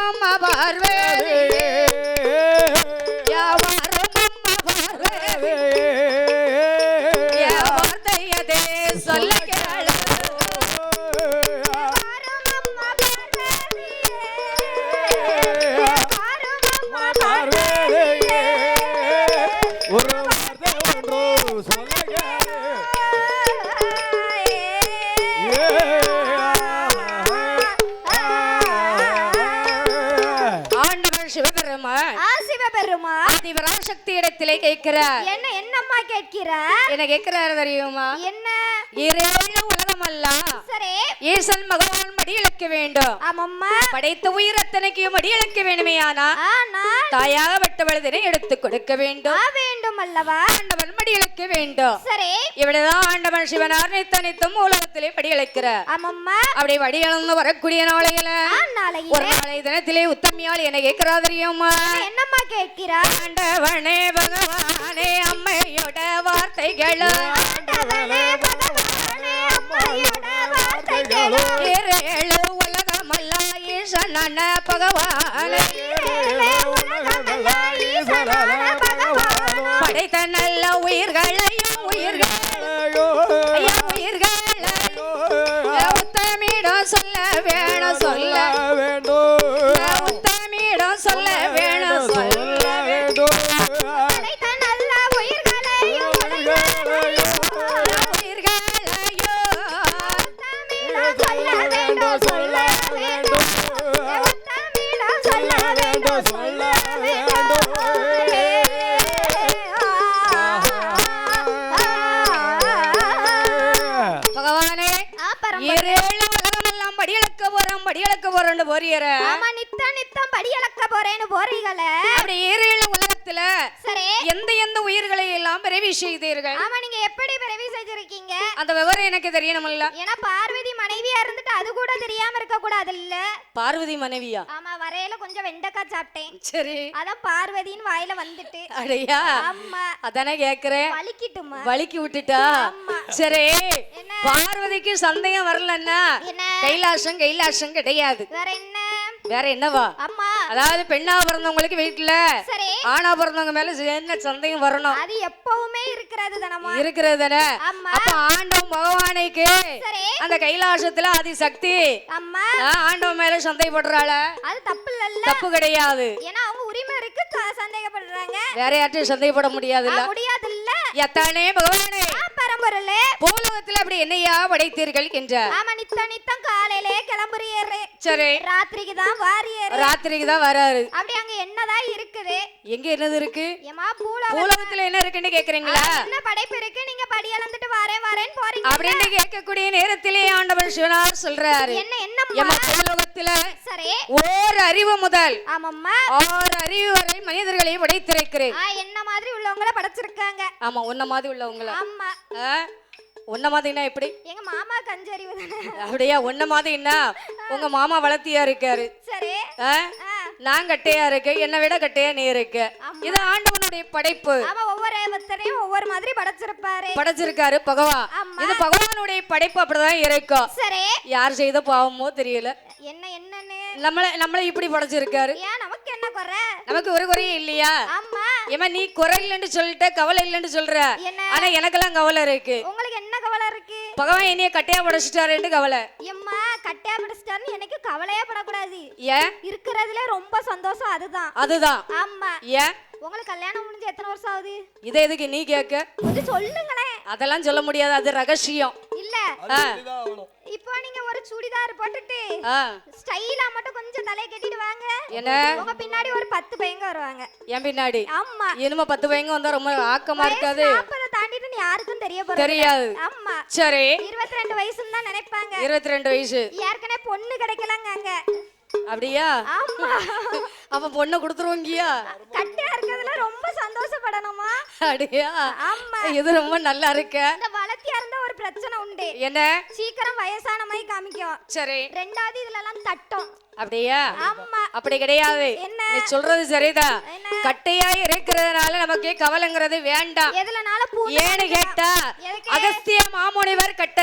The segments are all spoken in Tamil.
அம்மா பார்வதியே கேட்கிறாரு தெரியுமா? என்ன? இரேழு உலகமல்லாம் சரி. ஈசன் பகவான் மடியளிக்க வேண்டும். ஆமாம்மா. படைத்த உயிர் அத்தனைக்கும் மடியளிக்க வேண்டுமேயானா ஆனா தாயாக வெட்டவளதினை எடுத்து கொடுக்க வேண்டும். வேண்டும் அல்லவா ஆண்டவன் மடியளிக்க வேண்டும். சரி. இவ்வளவுதான் ஆண்டவன் சிவனார் நித்த நித்தம் உலகத்திலே படியளிக்கிறார் ஆமாம்மா. அப்படி வடியளந்து வரக்கூடிய நாளையில ஒரு நாளை தினத்திலே உத்தமியால் என்ன கேட்கிறா தெரியுமா என்னம்மா கேட்கிறா ஆண்டவனே பகவானே அம்மையோட வார்த்தைகளும் ஆண்டவனே பகவானே அம்மையோட வார்த்தைகளும் ஏழு உலகமல்லாம் ஈசனான பகவானே. ஏழே உலகமெல்லாம் ஈசனான பகவானும் படைத்த நல்ல உயிர்களையும் உயிர்கள்? ஐயா உயிர்களையும் உத்தமிடம் சொல்ல வேணும் சொல்ல. உத்தமிடம் பார்வதி மனைவியா? ஆமா வரையில கொஞ்சம் வெண்டைக்காய் சாப்பிட்டேன். சரி. அதான் பார்வதின்னு வாயில வந்துட்டு. அடையா ஆமா. அதானே கேக்குறேன். வலிக்கிட்டுமா? வலிக்கி விட்டுட்டா. சரி? பார்வதிக்கு சந்தேகம் வரலன்னா கைலாசம் கைலாசம் கிடையாது. வேற என்ன? வேற என்னவா? அம்மா. அதாவது பெண்ணா பிறந்தவங்களுக்கு வீட்டுல சரி. ஆணா பிறந்தவங்க மேல என்ன சந்தேகம் வரணும்? அது எப்பவுமே இருக்கிறது தானம்மா? இருக்கிறது தானே அப்ப ஆண்டவன் பகவானுக்கு அந்த கைலாசத்துல ஆதி சக்தி அம்மா ஆண்டவன் மேல சந்தேகப்படுறாள. அது தப்பு இல்லல்ல தப்பு கிடையாது. ஏன்னா அவங்க உரிமை இருக்கு சந்தேகப்படுறாங்க. வேற யார்ட்டும் சந்தேகப்பட முடியாதுல்ல? முடியாது இல்ல எத்தானே பகவானே? பரம்பொருளே. பூலோகத்துல அப்படி என்னையா படைத்தீர்கள் என்றார் ஆமா நித்த நித்தம் காலையிலே கிளம்புறியரு சரி. ராத்திரிக்கு தான் வாரியரு ராத்திரிக்கு தான் வராரு. அப்படி இருக்குது. எங்க என்னது இருக்கு? ஏமா பூலோக பூலோகத்துல என்ன இருக்குன்னு கேக்குறீங்களா? என்ன படைப்பு இருக்கு? நீங்க படி அளந்துட்டு வரேன் வரேன் போறீங்க. அப்படின்னு கேட்கக்கூடிய நேரத்திலே ஆண்டவர் சிவனார் சொல்றாரு. என்ன என்னம்மா? எம்ம பூலோகத்துல சரி. ஓர் அறிவு முதல். ஆமாம்மா. ஆறு அறிவு வரை மனிதர்களை படைத்திருக்கிறேன் ஆ, என்ன மாதிரி உள்ளவங்கள படைச்சிருக்காங்க. ஆமா உன்ன மாதிரி உள்ளவங்கள. ஆமா? உன்ன மாதிரினா எப்படி? எங்க மாமா கஞ்சறிவு தானே? அப்படியா உன்ன மாதிரினா உங்க மாமா வளர்த்தியா இருக்காரு. சரி. நான் கட்டையா இருக்கேன் என்னை விட கட்டையா நீ இருக்க. இது ஆண்டவனுடைய படைப்பு. ஆமா ஒவ்வொரு மாதிரி படைச்சிருப்பாரு. படைச்சிருக்காரு பகவான். இது பகவானுடைய படைப்பு அப்படிதான் இருக்கும். சரி. யார் செய்த பாவமோ தெரியல. என்ன என்னன்னு? நம்மள நம்மள இப்படி படைச்சிருக்காரு. ஏன் நமக்கு என்ன குறை? நமக்கு ஒரு குறையும் இல்லையா? ஆமா. ஏமா நீ குறை இல்லைன்னு சொல்லிட்ட கவலை இல்லைன்னு சொல்ற. ஆனா எனக்கெல்லாம் கவலை இருக்கு. உங்களுக்கு என்ன கவலை இருக்கு பகவான் என்னைய கட்டையா படைச்சிட்டாருன்னு கவலை. எம்மா கட்டையா பிடிச்சிட்டாருன்னு எனக்கு கவலையே படக்கூடாது. ஏன் இருக்கிறதுல ரொம்ப சந்தோஷம் அதுதான். அதுதான். ஆமா. ஏன் உங்களுக்கு கல்யாணம் முடிஞ்சு எத்தனை வருஷம் ஆகுது? இதை எதுக்கு நீ கேட்க? கொஞ்சம் சொல்லுங்களேன். அதெல்லாம் சொல்ல முடியாது அது ரகசியம். இல்ல. ஒரு சுடிதார் போட்டுட்டு ஸ்டைலா மட்டும் கொஞ்சம் தலையை கட்டிட்டு வாங்க. என்ன? உங்க பின்னாடி ஒரு பத்து பையங்க வருவாங்க. என் பின்னாடி? ஆமா. இனிமே பத்து பையங்க வந்தா ரொம்ப ஆக்கமா இருக்காது. நாற்பதை தாண்டிட்டு யாருக்கும் தெரிய போறது தெரியாது. ஆமா. சரி. இருபத்தி ரெண்டு வயசுன்னு தான் நினைப்பாங்க. இருபத்தி ரெண்டு வயசு. ஏற்கனவே பொண்ணு கிடைக்கலங்க அங்க. அப்படியா? ஆமா. அப்ப பொண்ணை கொடுத்துருவங்கியா? கட்டியா இருக்கிறதுல ரொம்ப சந்தோஷப்படணுமா? அப்படியா? ஆமா. இது ரொம்ப நல்லா இருக்க இந்த வளர்த்தியா இருந்தா ஒரு பிரச்சனை உண்டு என்ன சீக்கிரம் வயசான மாதிரி காமிக்கும் சரி. ரெண்டாவது இதுல எல்லாம் தட்டும். அப்படியா? அப்படி கிடையாது? நீ சொல்றது சரிதான்? கட்டையா இருக்கிறதுனால நமக்கு கவலைங்கிறது வேண்டாம். ஏன்னு கேட்டா? அகஸ்திய மாமுனிவர் கட்ட.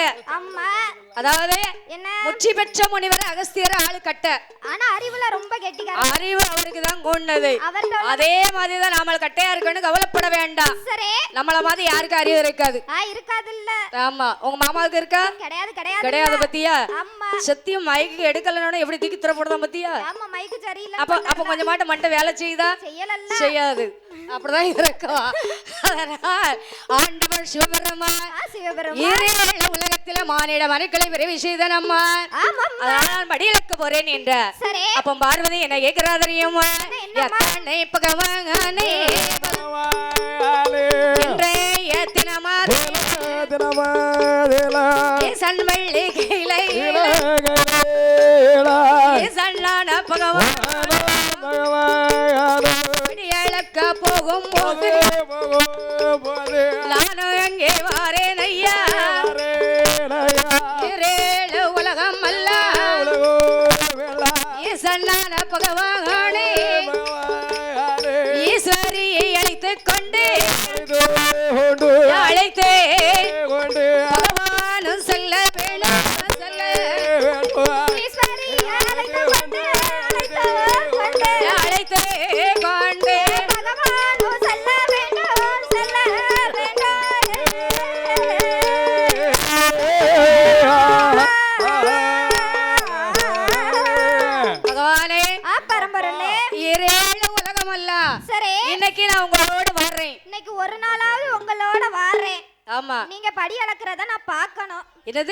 அதாவது என்ன? முச்சி பெற்ற முனிவர் அகஸ்தியர் ஆளு கட்ட. ஆனா அறிவுல ரொம்ப கெட்டிக்கார அறிவு அவருக்கு தான் கொண்டது. அதே மாதிரிதான் நாம கட்டையா இருக்கணும் கவலைப்பட வேண்டாம். சரி. நம்மள மாதிரி யாருக்கு அறிவு இருக்காது? இருக்காது இல்ல ஆமா. உங்க மாமாவுக்கு இருக்கா? கிடையாது கிடையாது. கிடையாது பத்தியா? சத்தியம் மயக்கு எடுக்கலன்னு எப்படி தூக்கி திறப்படுதான் பத்தியா? ஆமா மைக்கு சரியில்லை அப்ப அப்ப கொஞ்சம் மாட்ட மண்டை வேலை செய்யுதா? செய்யலல்ல. செய்யாது. அப்படிதான் இருக்கும் அதனால் ஆண்டவர் சிவபெருமா ஈரேழு உலகத்தில மானிட மனுக்களை விரைவி செய்தனம்மா ஆமா அதனால் மடியிலக்க போறேன் என்ற. சரி. அப்ப பார்வதி என்ன கேக்குறா தெரியுமா? எத்தனை பகவானே. இன்றைய தினமாதே சன்வள்ளி கைலை இலங்கையிலா, சல்லான பகவான். மடியிலக்க போகும் போது நானும் எங்கே வாரேன் ஐயா ஈரேழு உலகம் அல்ல பகவானே பகவானே,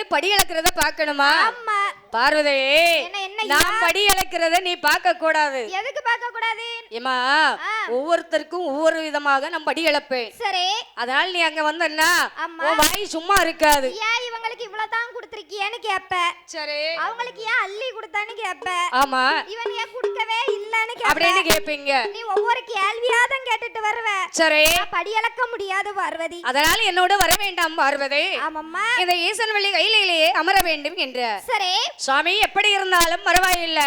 படி அளக்கிறத பார்க்கணுமா? ஆமா. பார்வதியே நான் படி அளக்கிறத நீ பார்க்க கூடாது. எதுக்கு பார்க்க கூடாது? ஏமா. ஒவ்வொருத்தருக்கும் ஒவ்வொரு விதமாக நான் படி இழப்பேன் சரி. அதனால நீ அங்க வந்தன்னா. உன் வாய் சும்மா இருக்காது. ஏன் இவங்களுக்கு இவ்வளவுதான் கொடுத்திருக்கியேன்னு கேப்ப. சரி. அவங்களுக்கு ஏன் அள்ளி கொடுத்தான்னு கேப்ப. ஆமா. இவன் ஏன் கொடுக்கவே இல்லன்னு அப்படின்னு கேப்ப கேப்பீங்க. நீ ஒவ்வொரு கேள்வியாதான் கேட்டுட்டு வருவ. சரி. படி அளக்க முடியாது பார்வதி. அதனால என்னோட வர வேண்டாம் பார்வதி. ஆமாம்மா. இந்த ஈசன்வள்ளி கையிலேயே அமர வேண்டும் என்ற. சரி. சுவாமி எப்படி இருந்தாலும் பரவாயில்லை.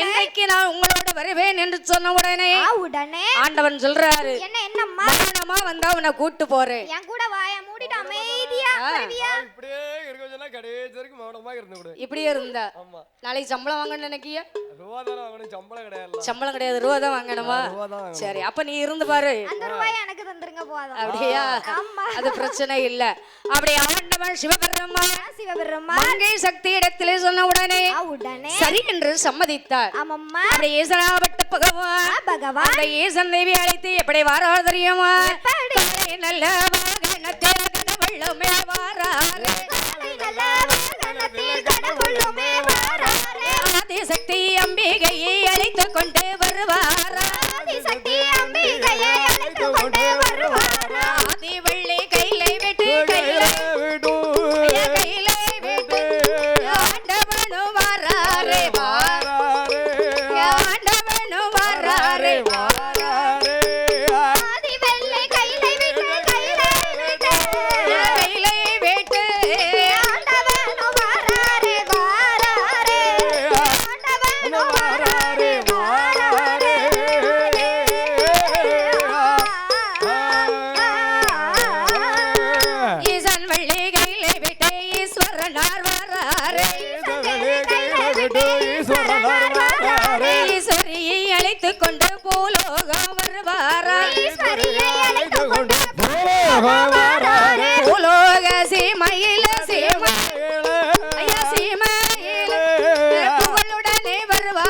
இன்னைக்கு நான் உங்களோட வருவேன் என்று சொன்ன உடனே ஆ உடனே. ஆண்டவன் சொல்றாரு என்ன என்னம்மா? மரணமா வந்தா உன்னை கூட்டு போறேன். என் கூட வாய மூடிட்டு அமைதியா வருவியா? இப்படியே இருக்க சொன்னா கடைசி வரைக்கும் மௌனமா இருந்து விடு இப்படியே இருந்தா? ஆமா. நாளைக்கு சம்பளம் வாங்கணும்னு நினைக்கிய ரூபா தானே வாங்கணும் சம்பளம் கிடையாது சம்பளம் கிடையாது ரூபா தான் வாங்கணுமா. சரி அப்ப நீ இருந்து பாரு. அந்த ரூபாய் எனக்கு தந்துருங்க போதும். அப்படியா? ஆமா. அது பிரச்சனை இல்ல. அப்படி ஆண்டவன் சிவபெருமா ஆ, சிவபெருமா மங்கை சக்தி இடத்திலே சொன்ன உடனே ஆ உடனே. சரி என்று சம்மதித்தார். ஆமாம்மா. அப்படி ஈசனாவட்ட பகவான் ஆ பகவான். அந்த ஈசன் தேவி அழைத்து எப்படி வாரார் தெரியுமா? எப்படி? காலை நல்ல வாகனத்தில் கடவுளுமே வாராரு. காலை நல்ல வாகனத்தில் கடவுளுமே வாராரே. ஆதிசக்தி அம்பிகையை அழைத்து கொண்டு வருவாரா? ஆதிசக்தி அம்பிகையை அழைத்து கொண்டு வருவாரா. ஆதி வெள்ளி வாராரே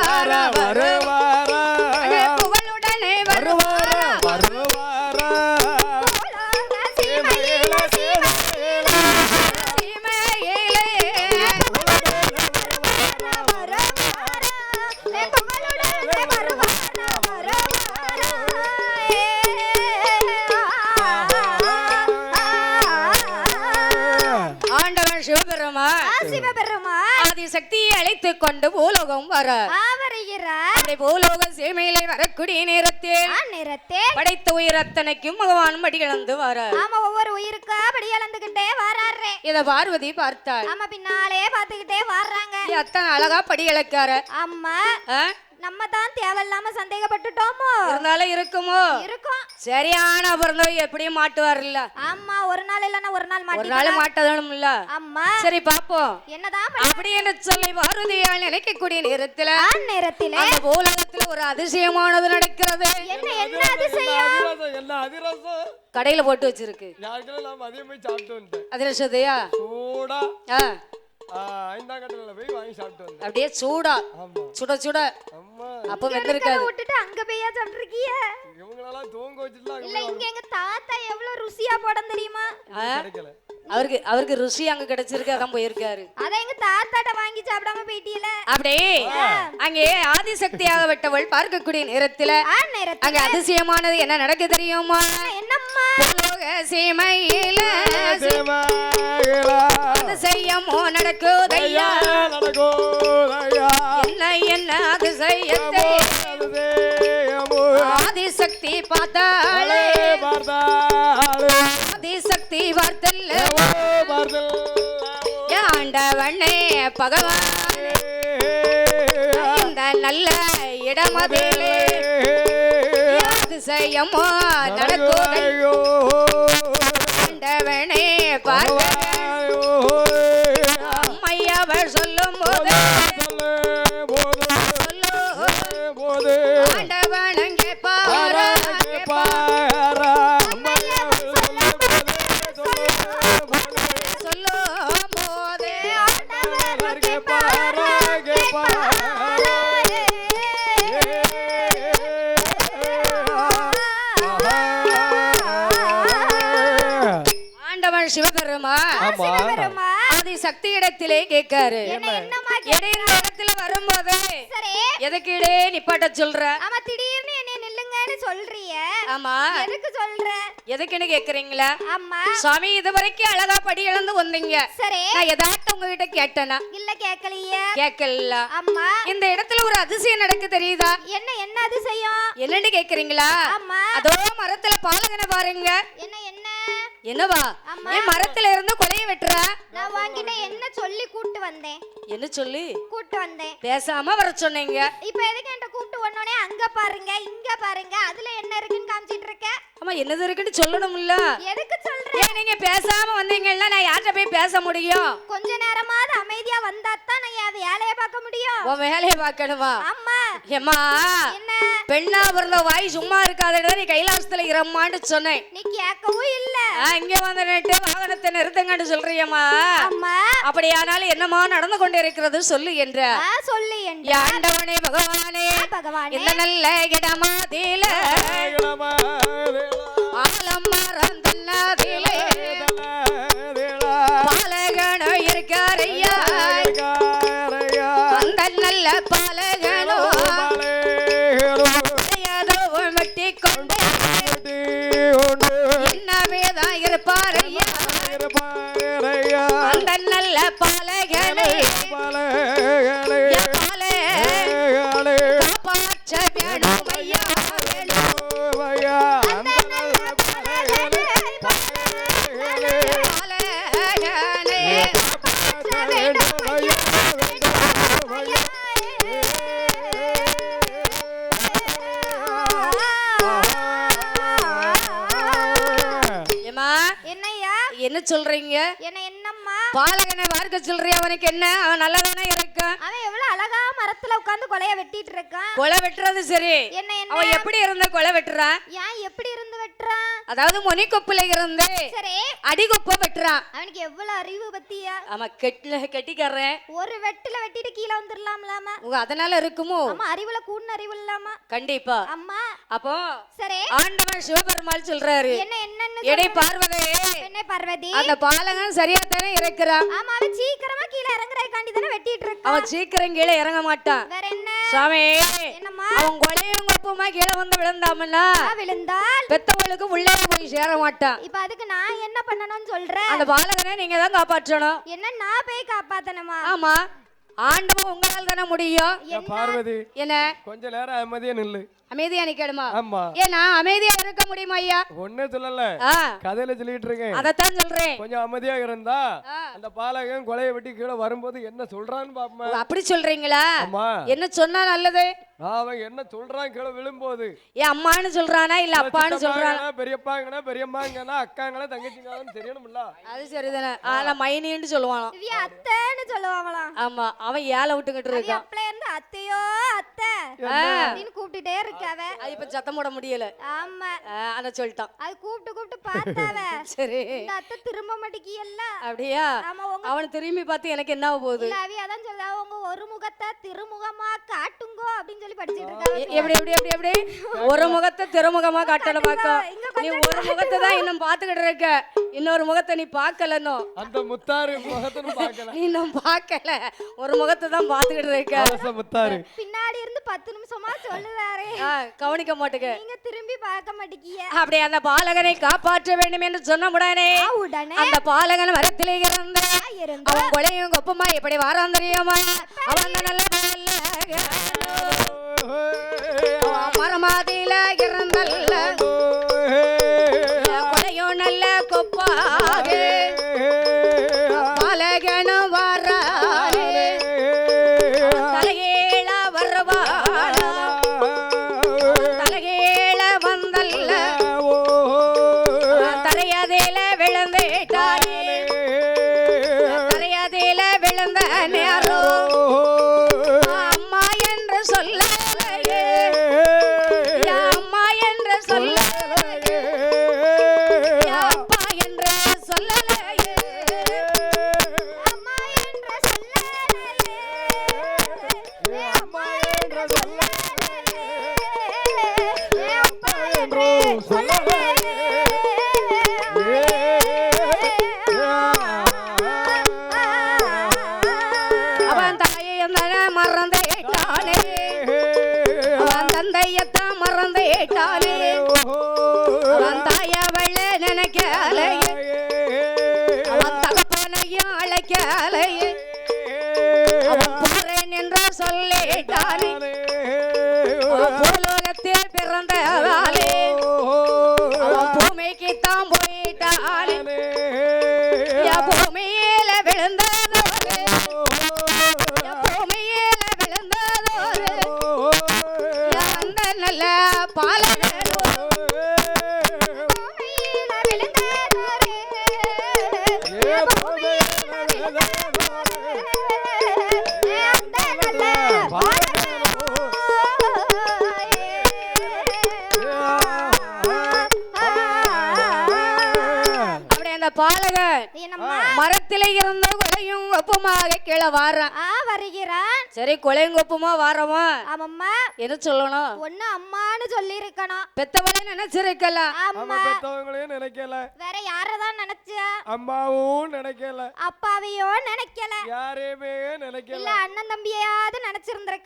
வர வர பகவான் படிகளந்து வரார். ஆமா ஒவ்வொரு உயிருக்கா அப்படி இழந்துகிட்டே வராரு இத பார்வதி பார்த்தாள்? ஆமா பின்னாலே பாத்துக்கிட்டே வர்றாங்க. அத்தனை அழகா படி இழக்கார அம்மா ஆ? நம்ம தான் தேவையில்லாம சந்தேகப்பட்டுட்டோமோ? இருந்தாலும் இருக்குமோ? இருக்கும். சரியான பிறந்தவ எப்படியும் மாட்டுவார்ல ஆமா ஒரு நாள் இல்லன்னா ஒரு நாள் ஒரு மாட்டி நாள் மாட்டதானும்ல அம்மா சரி பாப்போம். என்னதான் அப்படி என்று சொல்லி பாரதியால் நினைக்கக்கூடிய நேரத்துல நேரத்திலே அந்த பூலகத்துல ஒரு அதிசயமானது நடக்கிறது. என்ன என்ன அதிசயம்? என்ன அதிரசம்? கடையில போட்டு வச்சிருக்கு. அதிரசத்தையா? சூடா. ஐந்தாம் கட்டத்தில் போய் வாங்கி சாப்பிட்டு வந்தேன். அப்படியே சூடா. சுட சுட. அப்ப வெந்திருக்காது விட்டுட்டு அங்க போய்யா சாப்பிட்டுருக்கிய இவங்களெல்லாம் தூங்க வச்சுட்டுலாம் இல்ல இங்க எங்க தாத்தா எவ்வளவு ருசியா போடம் தெரியுமா? கிடைக்கல. அவருக்கு அவருக்கு ருசி அங்க கிடைச்சிருக்கு அதான் போயிருக்காரு. அத எங்க தாத்தாட்ட வாங்கி சாப்பிடாம போயிட்டீல? அப்படியே அங்கே ஆதிசக்தியாக விட்டவள் பார்க்கக்கூடிய நேரத்துல அங்க அதிசயமானது என்ன நடக்க தெரியுமா? என்னம்மா? சீமையில அதிசயமோ நடக்குதையா? என்ன என்ன அதிசயத்தை? ஆதிசக்தி பார்த்தாளே. பார்த்தாளே, ஆதிசக்தி பார்த்தல்ல பார்த்தல், ஆண்டவனே பகவான். இந்த நல்ல இடமதிலே அதிசயமோ நடக்குதை ஐயோ, ஆண்டவனே பார்க்க. சொல்லும் போது. சொல்லு போதும், சொல்லு போது, ஆமா. ஆதி சக்தி இடத்திலே கேட்காரு. என்ன என்னம்மா? இடையில இடத்துல வரும்போது சரி. எதுக்கு இடே நிப்பாட்ட சொல்ற? ஆமா திடீர்னு என்ன நில்லுங்கன்னு சொல்றிய. ஆமா. எதுக்கு சொல்ற? எதுக்குன்னு கேக்குறீங்களா? ஆமா. சுவாமி இது வரைக்கும் அழகா படி இழந்து வந்தீங்க. சரி. நான் எதாட்டும் உங்ககிட்ட கேட்டேனா? இல்ல கேக்கலையே. கேட்கல அம்மா இந்த இடத்துல ஒரு அதிசயம் நடக்கு தெரியுதா? என்ன என்ன அதிசயம்? என்னன்னு கேக்குறீங்களா? ஆமா. அதோ மரத்துல பாலகனை பாருங்க. என்ன என்ன? என்னவா. ஏன் மரத்துல இருந்து கொலைய வெட்டுற? நான் வாங்கிட்ட என்ன சொல்லி கூட்டு வந்தேன்? என்ன சொல்லி? கூட்டு வந்தேன். பேசாம வர சொன்னீங்க. இப்போ எதுக்கு என்கிட்ட கூட்டு வந்தோடனே அங்க பாருங்க இங்க பாருங்க அதுல என்ன இருக்குன்னு காமிச்சிட்டு இருக்க? ஆமா என்னது இருக்குன்னு சொல்லணும்ல. எதுக்கு சொல்ற? ஏன் நீங்க பேசாம வந்தீங்கன்னா நான் யார்கிட்ட போய் பேச முடியும்? கொஞ்ச நேரமாவது அமைதியா வந்தா தான் நான் என் வேலையை பார்க்க முடியும். உன் வேலையை பார்க்கணுமா? அம்மா. ஏம்மா என்ன? பெண்ணா பிறந்த வாய் சும்மா இருக்காதடா நீ கைலாசத்துல இரம்மான்னு சொன்னேன். நீ கேட்கவும் இல்ல. இங்க வந்து நின்று வாகனத்தை நிறுத்துங்கன்னு சொல்றியம்மா. அம்மா. அப்படியானாலும் என்னமா நடந்து கொண்டு இருக்கிறது சொல்லு என்ற. சொல்லு என்ற. ஆண்டவனே பகவானே இந்த நல்ல இடமாதில ஆலம் மறந்ததிலே பாலகனோ இருக்காரையா. அந்த நல்ல நல்ல பாலகனை என் பாலே காப்பாற்ற வேணும் ஐயா என்ன சொல்றீங்க? என்ன பாலகனை பார்க்க சொல்றிய? அவனுக்கு என்ன? அவன் நல்லதானே இருக்கான் அவன் எவ்வளவு அழகா மரத்துல உட்கார்ந்து கொலைய வெட்டிட்டு இருக்கான். கொலை வெட்டுறது சரி. என்ன என்ன? அவன் எப்படி இருந்த கொலை வெட்டுறான் ஏன் எப்படி இருந்து வெட்டுறான் அதாவது முனிக்கொப்புல இருந்து சரி. அடிகொப்ப வெட்டுறான் அவனுக்கு எவ்வளவு அறிவு பத்தியா? அவன் கெட்டில கெட்டிக்காரன். ஒரு வெட்டுல வெட்டிட்டு கீழே வந்துடலாம்லாமா உங்க அதனால இருக்குமோ? ஆமா அறிவுல கூடின அறிவு இல்லாமா கண்டிப்பா. அம்மா. அப்போ சரி. ஆண்டவன் சிவபெருமாள் சொல்றாரு என்ன என்னன்னு எடை. பார்வதே. என்ன பார்வதி? அந்த பாலகன் சரியா தானே இருக்கிறான் ஆமா அவன் சீக்கிரமா கீழே இறங்குறதுக்காண்டி தானே வெட்டிட்டு இருக்கான். அவன் சீக்கிரம் கீழே இறங்க மாட்டான். வேற என்ன? சாமி என்னம்மா? அவன் கொலையும் கொப்புமா கீழே வந்து விழுந்தாமன்னா ஆ, விழுந்தால்? பெத்தவளுக்கு உள்ளே போய் சேர மாட்டான் இப்ப அதுக்கு நான் என்ன பண்ணணும்னு சொல்றேன் அந்த பாலகனை நீங்க தான் காப்பாற்றணும். என்ன நான் போய் காப்பாத்தணுமா? ஆமா ஆண்டவன் உங்களால் தானே முடியும்? பார்வதி என்ன? கொஞ்ச நேரம் அமைதியா நில்லு. அமைதியா நிக்கணுமா? ஆமா. ஏன்னா அமைதியா இருக்க முடியுமா ஐயா? ஒண்ணே சொல்லல. கதையில சொல்லிட்டு இருக்கேன். அதத்தான் சொல்றேன். கொஞ்சம் அமைதியா இருந்தா. அந்த பாலகன் கொலையை வெட்டி கீழே வரும்போது என்ன சொல்றான்னு பாப்போமா. அப்படி சொல்றீங்களா? என்ன சொன்னா நல்லது? அவன் என்ன சொல்றான் கீழே விழும்போது. ஏன் அம்மான்னு சொல்றானா இல்ல அப்பான்னு சொல்றானா? சித்தப்பாங்கனா, பெரியப்பாங்கனா பெரியம்மாங்கனா அக்காங்கனா தங்கச்சிங்களான்னு தெரியணும்ல. அது சரிதானே. ஆனா மைனின்னு சொல்லுவானோ அத்தைன்னு சொல்லுவாங்களாம். ஆமா அவன் ஏழை விட்டுக்கிட்டு இருக்கான். அப்பல இருந்து அத்தையோ அத்தை. அப்படின்னு கூப்பிட்டுட்டே இருக்காவ அது இப்ப சத்தம் போட முடியல. ஆமா. அத சொல்லிட்டான். அது கூப்பிட்டு கூப்பிட்டு பார்த்தாவ சரி. இந்த அத்தை திரும்ப மாட்டேங்கியல்ல. அப்படியா? அவனை திரும்பி பார்த்து எனக்கு என்ன போகுது? இல்ல அவிய அதான் சொல்ல உங்க ஒரு முகத்தை திருமுகமா காட்டுங்கோ அப்படின்னு சொல்லி படிச்சிட்டு இருக்காங்க எப்படி எப்படி எப்படி எப்படி? ஒரு முகத்தை திருமுகமா காட்டணுமாக்கா இங்க நீ ஒரு முகத்தை தான் இன்னும் பாத்துக்கிட்டு இருக்க. இன்னொரு முகத்தை நீ பார்க்கலன்னும் அந்த முத்தாறு முகத்துன்னு பார்க்கல. நீ இன்னும் பார்க்கல. ஒரு முகத்தை தான் பாத்துக்கிட்டு இருக்க. முத்தாறு. பின்னாடி இருந்து பத்து நிமிஷமா சொல்லுறாரே. கவனிக்க மாட்டுக்க நீங்க திரும்பி பார்க்க மாட்டேங்கிய. அப்படி அந்த பாலகனை காப்பாற்ற வேண்டும் என்று சொன்ன உடனே உடனே. அந்த பாலகன் வரத்திலே இருந்த அவன் கொலையும் கொப்பமா எப்படி வாரான் தெரியுமா? அவன் நல்ல பாலகன். என்ற சொல்லலையே ஏ அப்பா என்று சொல்லலையே என்னம்மா மரத்திலே இருந்த கொலையும் ஒப்புமாக கீழே வாரான். சரி கொலையும் ஒப்புமா வாரமா? ஆமாம்மா. என்ன சொல்லணும்? ஒண்ணு அம்மான்னு சொல்லி இருக்கணும் பெத்தவளை நினைச்சிருக்கலாம் ஆமா அம்மா பெத்தவங்களையும் நினைக்கல. வேற யாரதான் நினைச்ச? அம்மாவும் நினைக்கல. அப்பாவையோ நினைக்கல. யாரையுமே இல்ல நினைக்கல அண்ணன் தம்பியாவது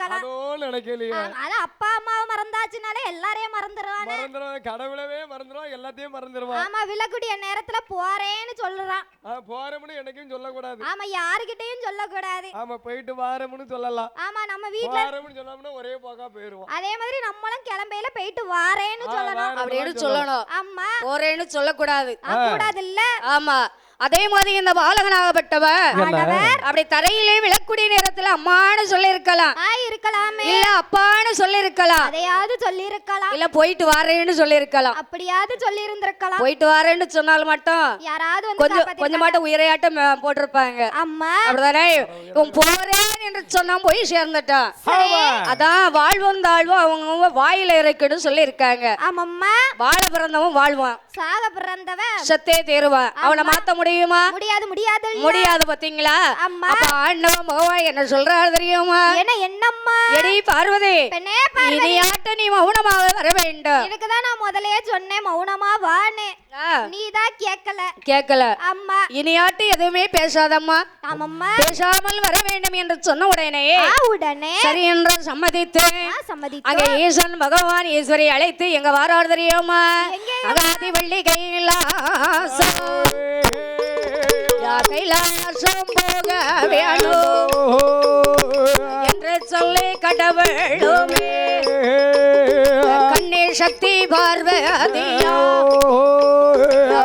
அதுவும் நினைக்கலையே. ஆமா, அது அப்பா அம்மாவை மறந்தாச்சுனாலே எல்லாரையும் மறந்துடுவானே மறந்துடுவான் கடவுளவே மறந்துடுவான் எல்லாத்தையும் மறந்துடுவான் ஆமா விழக்கூடிய நேரத்துல போறேன்னு சொல்றான். ஆ, போறோம்னு என்னைக்கும் சொல்லக்கூடாது. ஆமா யாருகிட்டயும் சொல்லக்கூடாது. ஆமா போயிட்டு வாரம்னு சொல்லலாம். ஆமா நம்ம வீட்ல வாரம்னு சொன்னோம்னா ஒரே போக்கா போயிருவோம். அதே மாதிரி நம்மளும் கிளம்பையில போயிட்டு வாரேன்னு சொல்லணும். வாரம்னு அப்படின்னு சொல்லணும். அம்மா போறேன்னு சொல்லக்கூடாது. கூடாது இல்ல ஆமா. அதே மாதிரி இந்த பாலகனாகப்பட்டவன் என்ன? அப்படி தரையிலே விழக்கூடிய நேரத்துல அம்மான்னு சொல்லியிருக்கலாம். ஆ இருக்கலாமே இல்ல அப்பான்னு சொல்லியிருக்கலாம். அதையாவது சொல்லி இருக்கலாம் இல்ல போயிட்டு வாரேன்னு சொல்லியிருக்கலாம். அப்படியாவது சொல்லி இருந்திருக்கலாம் போயிட்டு வாரேன்னு சொன்னால் மட்டும் யாராவது கொஞ்சம் கொஞ்சம் மட்டும் உயிரையாட்டம் போட்டிருப்பாங்க. அம்மா. அப்படிதானே? இவன் போறேன் என்று சொன்னா போய் சேர்ந்துட்டான். ஆமா. அதான் வாழ்வும் தாழ்வும் அவங்க வாயில இருக்குன்னு சொல்லி இருக்காங்க ஆமாம்மா. வாழ பிறந்தவன் வாழ்வான். சாக பிறந்தவன். சத்தே தேருவான் அவனை மாத்த முடியுமா முடியாது முடியாது இல்ல. முடியாது பாத்தீங்களா? அம்மா. அப்ப ஆண்டவன் பகவான் என்ன சொல்றாரு தெரியுமா? என்ன என்னம்மா? எடி பார்வதி இனியாட்ட நீ மௌனமாக வர வேண்டும். எனக்கு தான் நான் முதல்லயே சொன்னேன் மௌனமா வான்னு. ஆ, நீ தான் கேட்கல. கேட்கல. அம்மா. இனியாட்டு எதுவுமே பேசாதம்மா. ஆமாம்மா. பேசாமல் வர வேண்டும் என்று சொன்ன உடனே உடனே. சரி என்று சம்மதித்து. அங்க ஈசன் பகவான் ஈஸ்வரி அழைத்து எங்க வாரார் தெரியுமா? அகாதி வள்ளி கைலாசம் கைலாசம் போக வேணும்? என்று சொல்லி கடவுளுமே. கண்ணே சக்தி பார்வதியா?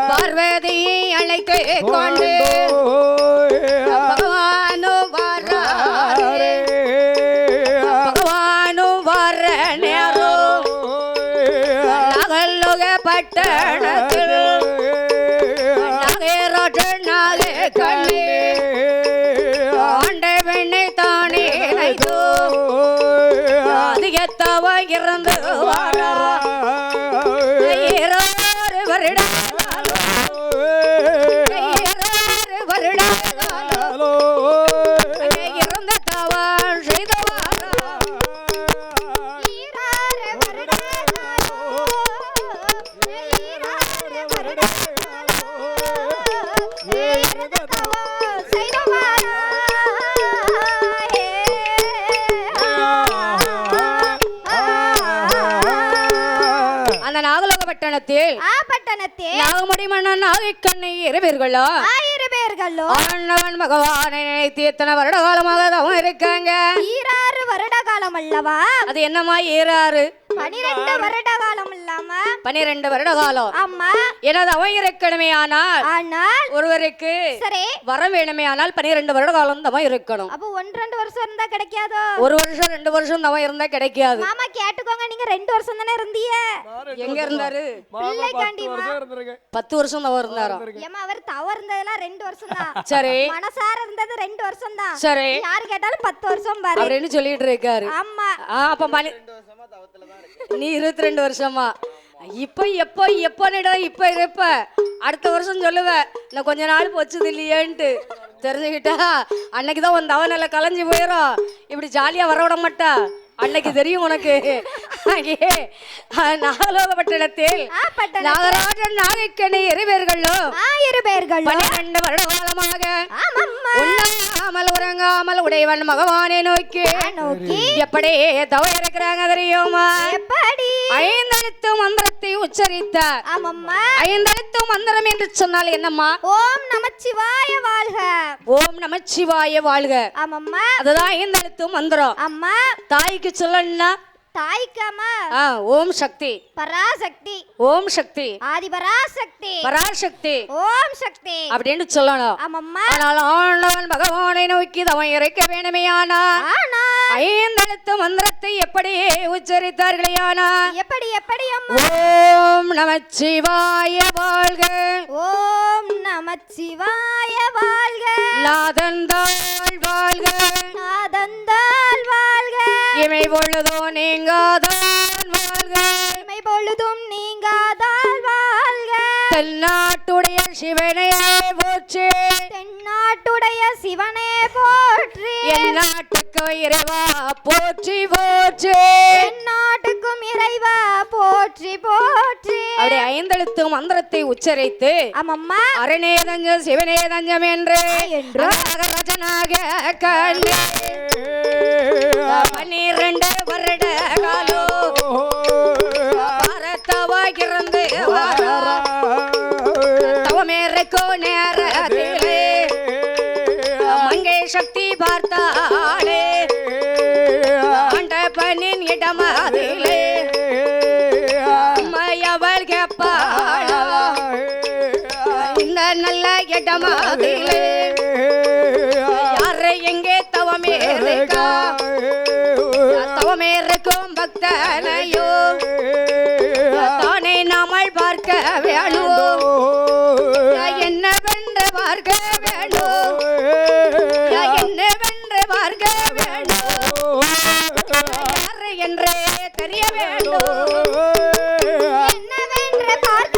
பார்வதியை அழைக்க கொண்டு பட்டணத்தில். ஆ பட்டணத்தில். நாகமுடி மன்னன் நாகைக்கண்ணை இருவீர்களோ ஆயிரம் பேர்களோ ஆண்டவன் பகவானை நினைத்து எத்தனை வருட காலமாக தவம் இருக்காங்க? ஈராறு வருட காலம் அல்லவா? அது என்னமா ஏறாறு பனிரெண்டு வருட காலம் பனிரெண்டு வருட காலம் ஆமா. எனது தவம் இருக்கணுமே ஆனால் ஆனால் ஒருவருக்கு சரி. வரம் வேணுமே ஆனால் பனிரெண்டு வருட காலம் தவம் இருக்கணும் அப்போ ஒன்று ரெண்டு வருஷம் இருந்தா கிடைக்காதோ? ஒரு வருஷம் ரெண்டு வருஷம் தவம் இருந்தா கிடைக்காது. மாமா கேட்டுக்கோங்க நீங்க ரெண்டு வருஷம் தானே இருந்தீங்க? எங்க இருந்தாரு? பத்து. வருஷம் தவம் இருந்தாரோ? ஏமா அவர் தவறு இருந்ததெல்லாம் ரெண்டு வருஷம் தான். சரி. மனசார இருந்தது ரெண்டு வருஷம் தான். சரி. யாரு கேட்டாலும் பத்து வருஷம் பாரு. அப்படின்னு சொல்லிட்டு இருக்காரு? ஆமா. அப்ப பனி நீ இருபத்தி ரெண்டு வருஷமா. இப்ப எப்போ எப்போனிடா இப்ப இருப்ப? அடுத்த வருஷம் சொல்லுவ நான் கொஞ்ச நாள் போச்சது இல்லையேன்ட்டு. தெரிஞ்சுக்கிட்டா அன்னைக்கு தான் உன் தவநிலை கலைஞ்சு போயிடும் இப்படி ஜாலியா வர விட மாட்டா. அன்னைக்கு தெரியும் உனக்கு. நாகலோகப்பட்டினத்தில் நாகராஜன் நாகைக்கணி இருவர்களும் ஆயிரம் பேர்கள் பன்னிரண்டு வருட காலமாக உண்ணாமல் உறங்காமல் உடையவன் மகவானை நோக்கி நோக்கி. எப்படி தவ இருக்கிறாங்க தெரியுமா? எப்படி ஐந்தெழுத்து மந்திரத்தை உச்சரித்தார். ஆமாம்மா. ஐந்தெழுத்து மந்திரம் என்று சொன்னால் என்னம்மா? ஓம் நமச்சிவாய வாழ்க. ஓம் நமச்சிவாய வாழ்க. ஆமாம்மா. அதுதான் ஐந்தெழுத்து மந்திரம். அம்மா தாய்க்கு சொல்லணும்னா தாய்க்கம்மா ஆ, ஓம் சக்தி. பராசக்தி. ஓம் சக்தி. ஆதிபராசக்தி பராசக்தி. ஓம் சக்தி. அப்படின்னு சொல்லணும். ஆமாம்மா. ஆனால் ஆண்டவன் பகவானை நோக்கி தவம் இறைக்க ஆனால் ஆனா ஐந்தெழுத்து மந்திரத்தை எப்படி உச்சரித்தார்களே ஆனால் எப்படி எப்படி அம்மா? ஓம் நமச்சிவாய வாழ்க. ஓம் நமச்சிவாய வாழ்க. நாதந்தாள் வாழ்க. நாதந்தால் வாழ்க. இமை பொழுதோ நீங்காதான் வாழ்க. இமை பொழுதும் நீங்காதால் வாழ்க. தென்னாட்டுடைய சிவனை போச்சு தென்னாட்டுடைய சிவனே போற்றி. என் நாட்டுக்கு இறைவா போற்றி போற்றி. தென்னாட்டுக்கும் இறைவா போற்றி போற்றி. அப்படி ஐந்தெழுத்து மந்திரத்தை உச்சரித்து ஆமம்மா. அரணே தஞ்சம் சிவனே தஞ்சம் என்று என்று. ரஜனாக கண்டு. பன்னிரண்டு வருட காலோ பாரத்தவாகிருந்து தவமேறக்கோ நேரத்திலே மங்கை சக்தி பார்த்தாளே ஆண்டப்பனின் இடமதிலே அம்மையவள் கேப்பாளோ? இந்த நல்ல இடமதிலே யாரை எங்கே தவமேறிக்கா தவமேறிக்கும் பக்தனையோ? யார் தெரிய வேண்டும். என்னவென்று பார்க்க